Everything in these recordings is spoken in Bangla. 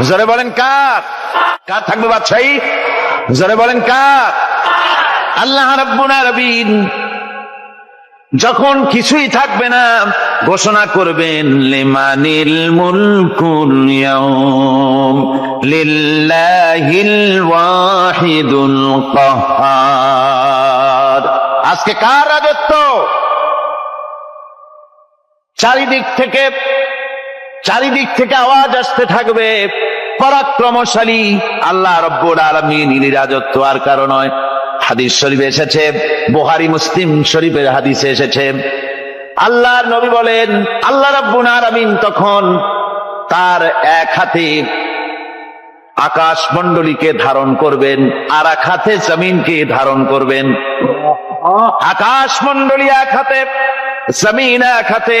জোরে বলেন কার? কার থাকবে বাদশাহী? জোরে বলেন কার? আল্লাহ রাব্বুল আলামিন যখন কিছুই থাকবে না, ঘোষণা করবেন, লিমানিল মুলকুল ইয়াউম, লিল্লাহিল ওয়াহিদুল কাহ্হার আজকে কার রাজত্ব? চারিদিক থেকে চারিদিক থেকে আওয়াজ আসতে থাকবে। পরাক্রমশালী আল্লাহ রব্বুল আলমিন রাজত্ব আর কারণ নয়। হাদিস শরীফে এসেছে বোহারি মুসলিম শরীফের হাদিসে এসেছে। আল্লাহর নবী বলেন, আল্লাহ রব্বুল আলমিন তখন তার এক হাতে আকাশ মন্ডলীকে ধারণ করবেন, আর এক হাতে জমিনকে ধারণ করবেন। আকাশ মন্ডলী এক হাতে, জমিন এক হাতে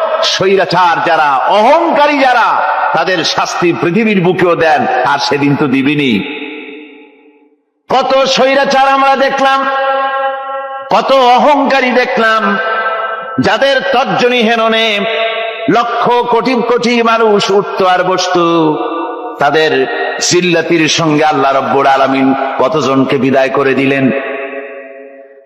স্বৈরাচার যারা, অহংকারী যারা, তাদের শাস্তি পৃথিবীর বুকেও দেন, আর সেদিন তো দিবিনি। কত স্বৈরাচার আমরা দেখলাম, কত অহংকারী দেখলাম, যাদের তর্জনী হেননে লক্ষ কোটি কোটি মানুষ উঠত আর বসত, তাদের জিল্লাতির সঙ্গে আল্লাহ রব্বুর আলমিন কতজনকে বিদায় করে দিলেন?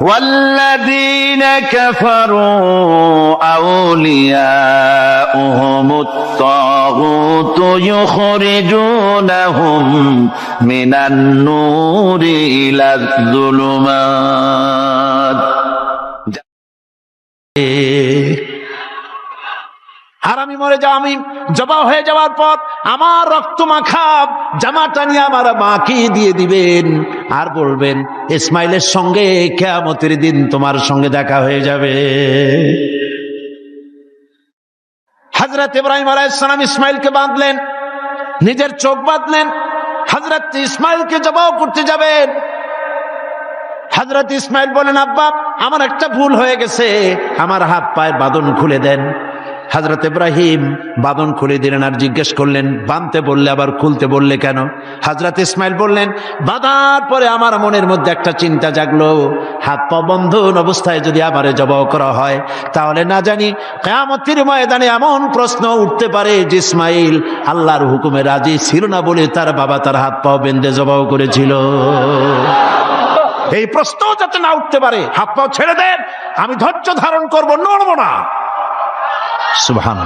والذين كفروا أولياؤهم الطاغوت يخرجونهم من النور إلى الظلمات. আমি মরে যাও, আমি জবা হয়ে যাওয়ার পর আমার রক্ত মাখা জামাটা নিয়ে আমার মাকে দিয়ে দিবেন আর বলবেন, ইসমাইলের সঙ্গে কেয়ামতের দিন তোমার সঙ্গে দেখা হয়ে যাবে। হজরত ইব্রাহিম আলাইসালাম ইসমাইলকে বাঁধলেন, নিজের চোখ বাঁধলেন হজরত ইসমাইলকে জবাও করতে যাবেন। হজরত ইসমাইল বলেন আব্বা, আমার একটা ভুল হয়ে গেছে, আমার হাত পায়ের বাঁধন খুলে দেন। হজরত ইব্রাহিম বাঁধন খুলে দিলেন আর জিজ্ঞেস করলেন বাঁধতে বললে আবার খুলতে বললে কেন? হজরত ইসমাইল বললেন, বাঁধার পরে আমার মনের মধ্যে একটা চিন্তা জাগলো। হাত পা বন্ধন অবস্থায় যদি আমারে জবাও করা হয়, তাহলে না জানি কেয়ামতির ময়দানে এমন প্রশ্ন উঠতে পারে যে ইসমাইল আল্লাহর হুকুমে রাজি ছিল না বলে তার বাবা তার হাত পাও বেঁধে জবাও করেছিল। এই প্রশ্ন যাতে না উঠতে পারে, হাত পাও ছেড়ে দেন, আমি ধৈর্য ধারণ করব, নড়বো না। সুবহান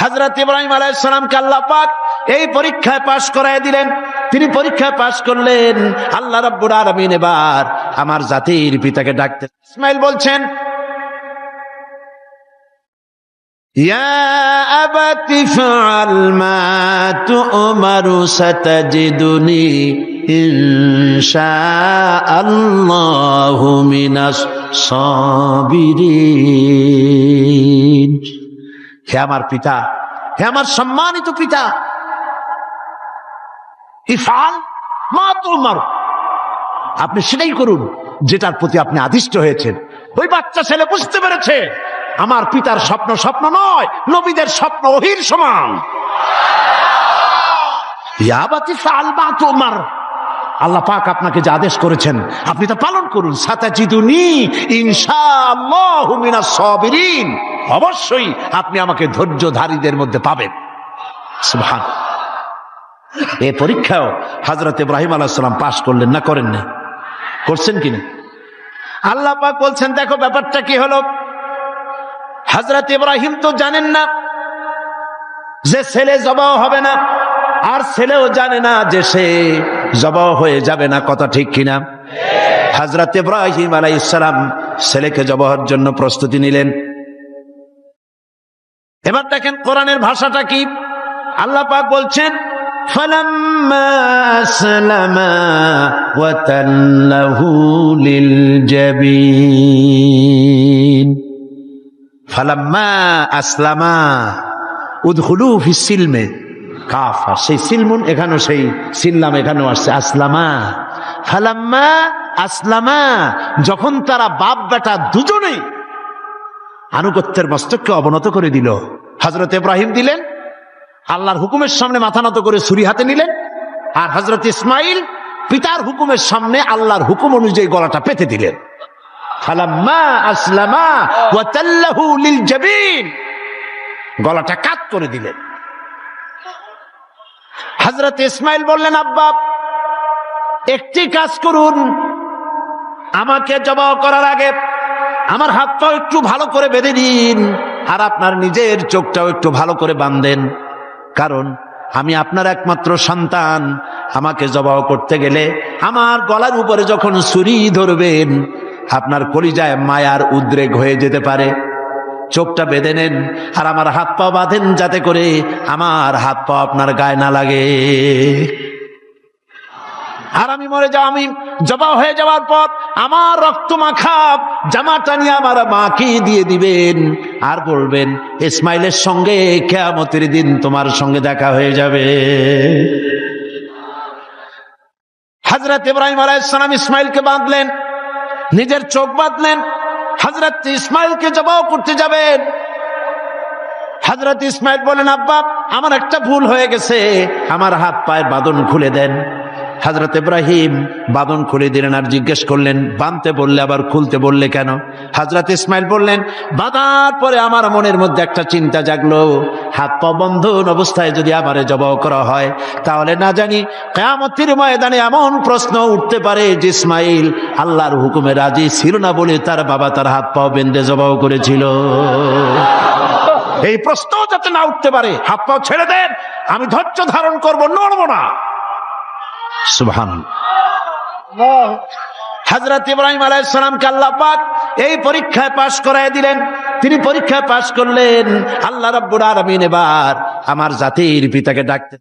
হজরত ইব্রাহিম আলাইসালামকে আল্লাহ পাক এই পরীক্ষায় পাশ করায় দিলেন তিনি পরীক্ষায় পাশ করলেন আল্লাহ রাব্বুল আলামিন এবার আমার জাতির পিতাকে ডাকতে ইসমাইল বলছেন يا أبت فعل ما تؤمر ستجدني إن شاء الله من হে আমার পিতা, হে আমার সম্মানিত পিতা, ইফাল মা তোমার। আপনি সেটাই করুন যেটার প্রতি আপনি আদিষ্ট হয়েছেন। ওই বাচ্চা ছেলে বুঝতে পেরেছে, আমার পিতার স্বপ্ন স্বপ্ন নয়, নবীদের স্বপ্ন অহির সমান। ইয়াবাতি ফাল মা তোমার। আল্লাহ পাক আপনাকে যে আদেশ করেছেন, আপনি তা পালন করুন। অবশ্যই আপনি আমাকে ধৈর্যধারীদের মধ্যে পাবেন। সুবহান। এই পরীক্ষাও হযরত ইব্রাহিম আলাইহিস সালাম পাশ করলেন না করেন না করছেন কিনা আল্লাহ পাক বলছেন, দেখো ব্যাপারটা কি হলো? হযরত ইব্রাহিম তো জানেন না যে ছেলে জবাও হবে না, আর ছেলেও জানে না যে সে জবাও হয়ে যাবে না কথা ঠিক কিনা হজরত ইব্রাহিম আলাই ইসলাম ছেলেকে জবাহর জন্য প্রস্তুতি নিলেন এবার দেখেন কোরআনের ভাষাটা কি আল্লাহ পাক বলছেন فلما أسلما وتله للجبين ফালাম্মা আসলামা উদহুলু ফি সিলমে কাফা সেই সিলমুন এখানেও সেই সিল্লাম এখানেও আসছে, আসলামা। ফালাম্মা, আসলামা। যখন তারা বাপ বেটা দুজনেই আনুগত্যের মস্তককে অবনত করে দিল হজরত ইব্রাহিম দিলেন, আল্লাহর হুকুমের সামনে মাথা নত করে ছুরি হাতে নিলেন, আর হজরত ইসমাইল পিতার হুকুমের সামনে আল্লাহর হুকুম অনুযায়ী গলাটা পেতে দিলেন। গলাটা কাত করে দিলেন। হযরত ইসমাইল বললেন, আব্বা, একটি কাজ করুন। আমাকে জবাব করার আগে আমার হাতটাও একটু ভালো করে বেঁধে দিন আর আপনার নিজের চোখটাও একটু ভালো করে বাঁধেন। কারণ আমি আপনার একমাত্র সন্তান। আমাকে জবাব করতে গেলে আমার গলার উপরে যখন ছুরি ধরবেন, আপনার কলিজায় মায়ার উদ্রেক হয়ে যেতে পারে। চোখটা বেঁধে নেন আর আমার হাত পা বাঁধেন যাতে করে আমার হাত পা আপনার গায়ে না লাগে। আর আমি মরে যাও, আমি জবা হয়ে যাওয়ার পর আমার রক্ত মাখা জামাটা নিয়ে আমার মাকে দিয়ে দিবেন আর বলবেন, ইসমাইলের সঙ্গে কেয়ামতের দিন তোমার সঙ্গে দেখা হয়ে যাবে। হজরত ইব্রাহিম আলাইসালাম ইসমাইলকে বাঁধলেন, নিজের চোখ বাঁধলেন হজরত ইসমাইলকে জবাও করতে যাবেন। হজরত ইসমাইল বলেন, আব্বা, আমার একটা ভুল হয়ে গেছে। আমার হাত পায়ের বাঁধন খুলে দেন। হজরত ইব্রাহিম বাঁধন খুলে দিলেন আর জিজ্ঞেস করলেন বাঁধতে বললে আবার খুলতে বললে কেন? হজরত ইসমাইল বললেন, বাঁধার পরে আমার মনের মধ্যে একটা চিন্তা জাগলো। হাত পা বন্ধন অবস্থায় যদি আমারে জবাও করা হয়, তাহলে না জানি কেয়ামতির ময়দানে এমন প্রশ্ন উঠতে পারে যে ইসমাইল আল্লাহর হুকুমে রাজি ছিল না বলে তার বাবা তার হাত পাও বেঁধে জবাও করেছিল। এই প্রশ্ন যাতে না উঠতে পারে, হাত পাও ছেড়ে দেন, আমি ধৈর্য ধারণ করব, নড়বো না। সুবহান। হজরত ইব্রাহিম আলাইসালামকে আল্লাহ পাক এই পরীক্ষায় পাশ করায় দিলেন। তিনি পরীক্ষায় পাশ করলেন আল্লাহ রাব্বুল আলামিন এবার আমার জাতির পিতাকে ডাকতে